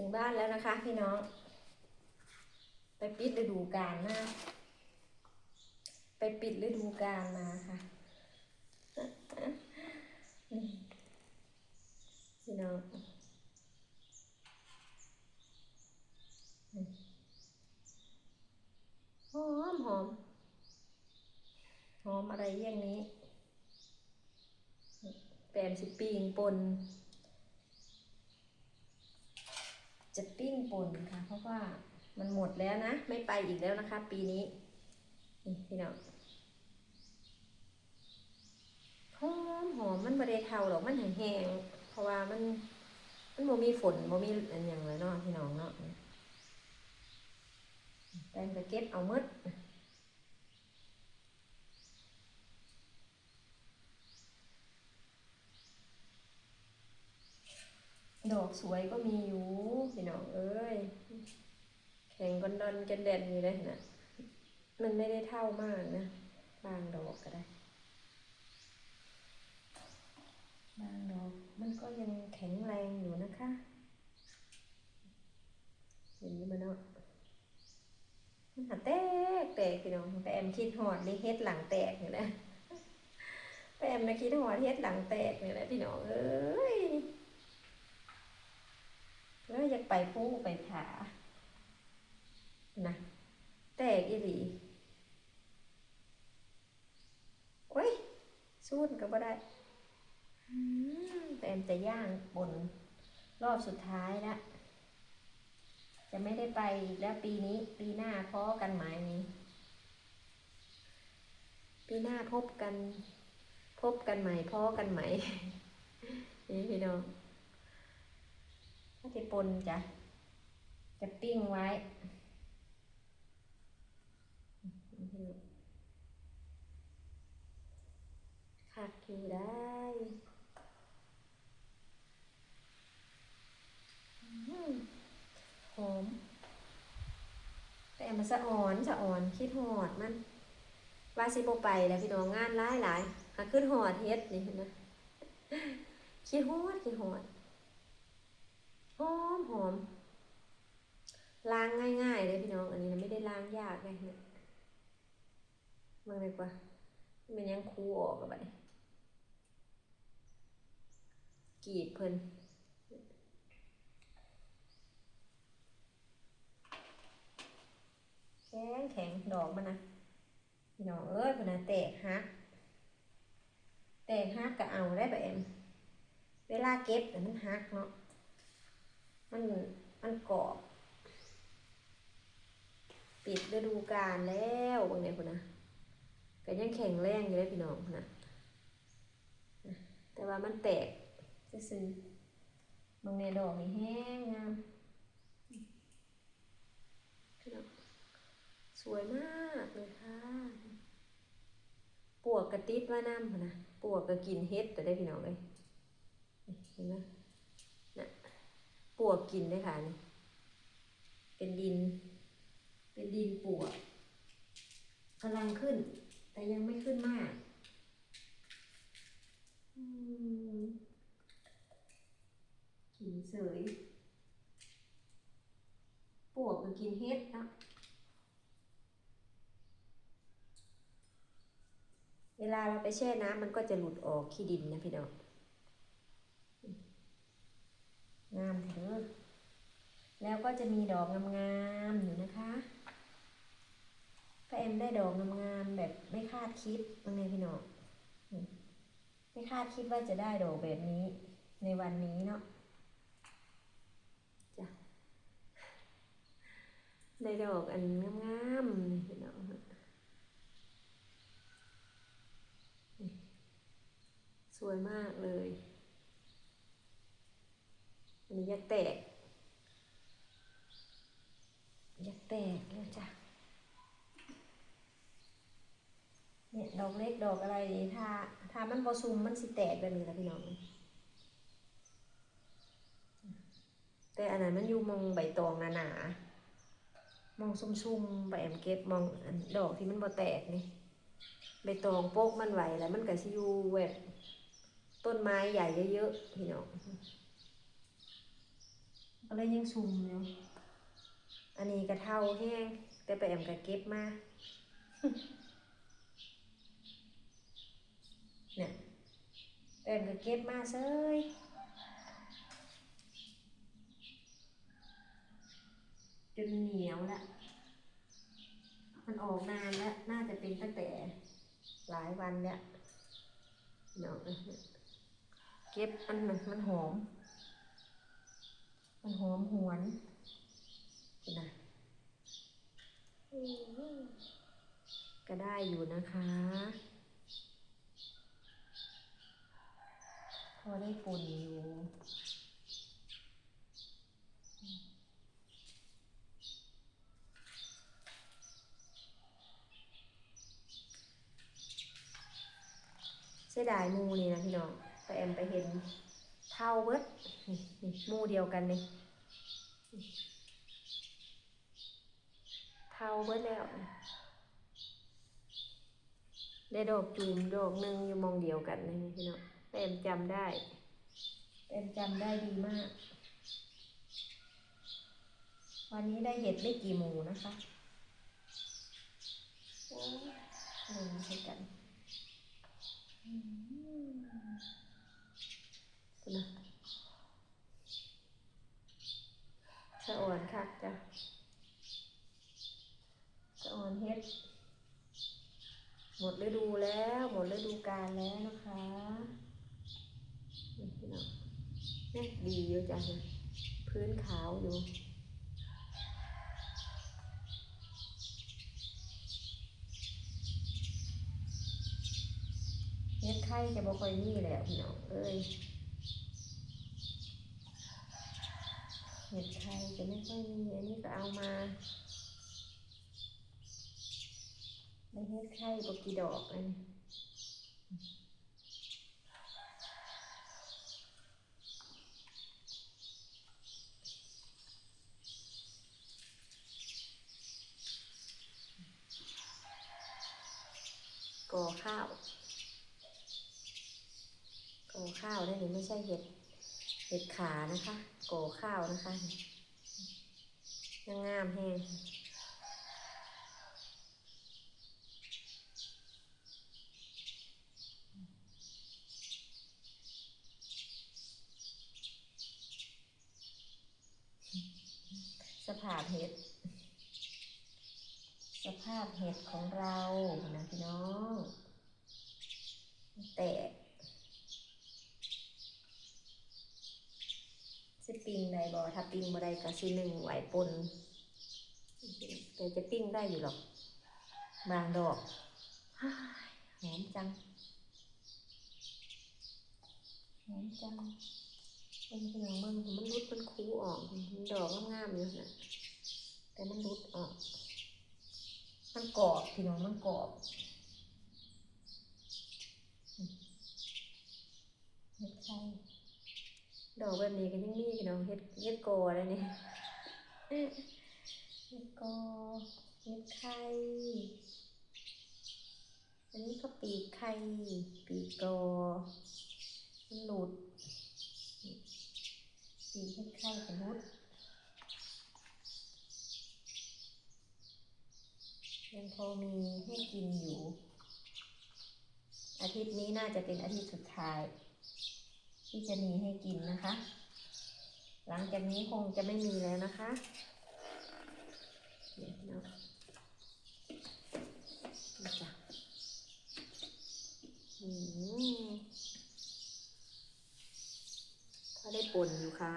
ถึงบ้านแล้วนะคะพี่น้อง ไปปิดฤดูกาลมาไปปิดฤดูกาลมาค่ะพี่น้องหอมหอมหอมอะไรอย่างนี้แปมสิปิ้งปน จะปิ้งป่นค่ะ เพราะว่ามันหมดแล้วนะ ไม่ไปอีกแล้วนะคะ ปีนี้นี่พี่น้องหอมหอมมันบริเทาหรอกมันแห้งเพราะว่ามันมันโมมีฝนโมมีอันอย่างเลยเนาะพี่น้องเนาะแตงจะเก็บเอาเมืด ดอกสวยก็มีอยู่พี่น้องเอ้ยแข็งก้นดอนกันแดนอยู่เลยนะมันไม่ได้เท่ามากนะบางดอกก็ได้บางดอกมันก็ยังแข็งแรงอยู่นะคะเห็นไหมเนาะมันหาแตกแตกพี่น้องแต่แอมคิดหอดนี่เฮ็ดหลังแตกนี่แหละแต่แอมนะคิดหอดเฮ็ดหลังแตกนี่แหละพี่น้องเอ้ย แล้วอยากไปผู้ไปผานะแตกอีหลีโอ้ยสู้นก็บ่ได้อืมแต่แอมจะย่างบนรอบสุดท้ายแล้วจะไม่ได้ไปอีกแล้วปีนี้ ปีหน้าพอกันไหมนี้ ปีหน้าพบกัน พบกันใหม่พอกันไหมนี่พี่น้อง ถ้าจะปนจ้ะ จะปิ้งไว้ขัดอยู่ได้อืมหอม แต่มันสะอ่อนสะอ่อนคิดหอดมันว่าสิบไปแล้วพี่น้องงานหลายหลายหาขึ้นหอดเฮ็ดนี่เห็นไหมคิดหอดคิดหอด หอมหอมล้างง่ายๆเลยพี่น้อง อันนี้นะไม่ได้ล้างยากเลยเนี่ยมึงเลยกว่ามันยังคูออกกับไปกรีดเพิ่นแข็งแข็งดอกมันนะพี่น้องเอ้ยพิ่นะแตกฮักแตกฮักก็เอาได้แบบเอ็มเวลาเก็บแต่มันฮักเนาะ มันมันกรอบ ปิดฤดูกาลแล้วบางไงพุ่นนะก็ยังแข็งแรงอยู่เลยพี่น้องนะแต่ว่ามันแตกซื่อบางในดอกนี่แห้งงามพี่น้องสวยมากเลยค่ะปวกกระติดว่าน้ำพนะปวกก็กินเฮ็ดแต่ได้พี่น้องเลยเห็นไหม ปวกกินได้ค่ะนี่เป็นดิน เป็นดินปวกกำลังขึ้น แต่ยังไม่ขึ้นมากอืมกินเสยปวกก็กินเฮ็ดนะเวลาเราไปแช่น้ำมันก็จะหลุดออกขี้ดินนะพี่น้อง งามเถอะแล้วก็จะมีดอกงามๆอยู่นะคะป้าเอ็มได้ดอกงามๆแบบไม่คาดคิดว่าไงพี่น้องไม่คาดคิดว่าจะได้ดอกแบบนี้ในวันนี้เนาะจ้ะได้ดอกอันงามๆนี่พี่น้องสวยมากเลย นี้ยักแตก ยักแตกแล้วจ้ะเนี่ยดอกเล็กดอกอะไรนี่ถ้า ถ้ามันบอซุมมันสิแตกแบบนี้ละพี่น้อง แต่อันนั้นมันอยู่มองใบตองหนาๆมองซุ่มๆใบแอมเก็บมองดอกที่มันบ่แตกนี่ใบตองโป๊กมันไหวแล้วมันก็สิอยู่แบบต้นไม้ใหญ่เยอะๆพี่น้อง อะไรยังชุ่มอยู่อันนี้กระเท่าแห้งแต่ไปแอมกระเก็บมาเนี่ยแอมกระเก็บมาเซยจนเหนียวละมันออกนานแล้ว น่าจะเป็นตั้งแต่หลายวันแล้วเนาะเก็บมันมันมันหอม มันหอมหวนคุณนะก็ได้อยู่นะคะ พอได้ปุ่นอยู่เสียดายมูนี่นะพี่น้องไปแอมไปเห็น เท่าเบิดนี่นี่มูเดียวกันนี่เท่าเบิดแล้ว ได้ดอกจูมดอกหนึ่งอยู่มองเดียวกันนี่พี่น้องไปแอมจำได้ไปแอมจำได้ดีมาก วันนี้ได้เห็ดไม่กี่หมูนะคะโอ้ยหนึ่งใช่กัน นะสะอ่อนค่ะจ้ะสะอ่อนเฮ็ด หมดฤดูแล้ว หมดฤดูกาลแล้วนะคะนี่พี่น้องเนี่ยดีอยู่จ้ะนะพื้นขาวอยู่เฮ็ดไข่จะบ่ค่อยมีแล้วพี่น้องเอ้ยเฮ็ดไข่ จะไม่ค่อยมี อันนี้ก็เอามาได้เฮ็ดไข่บกี่ดอกอันก่อข้าวโกข้าวได้หรือไม่ใช่เห็ดเห็ดขานะคะโกข้าวนะคะ ยังงามแห้งสภาพเห็ด สภาพเห็ดของเรานะพี่น้อง แตก สิปิ้งได้บ่ถ้าปิ้งบ่ได้ก็สิหนึ่งไหวปนแต่จะปิ้งได้อยู่หรอก บางดอกหอมจังหอมจังเป็นเพียงมันมันรุดมันคูออกมันดอกงามๆอยู่นะแต่มันรุดออก มันกรอบพี่น้องมันกรอบเฮ็ดไข่ ดอกแบบนี้ก็ยังมีพี่น้องเฮ็ดเฮ็ดโกอะไรนี่เฮ็ดโกเฮ็ดไข่อันนี้ก็ปีกไข่ปีกโกมันหลุดปีกเฮ็ดไข่ก็หลุดยังพอมีให้กินอยู่ อาทิตย์นี้น่าจะเป็นอาทิตย์สุดท้าย ที่จะมีให้กินนะคะ หลังจากนี้คงจะไม่มีแล้วนะคะเดี๋ยวเนาะจ้ะอืมเขาได้ป่นอยู่ค่ะ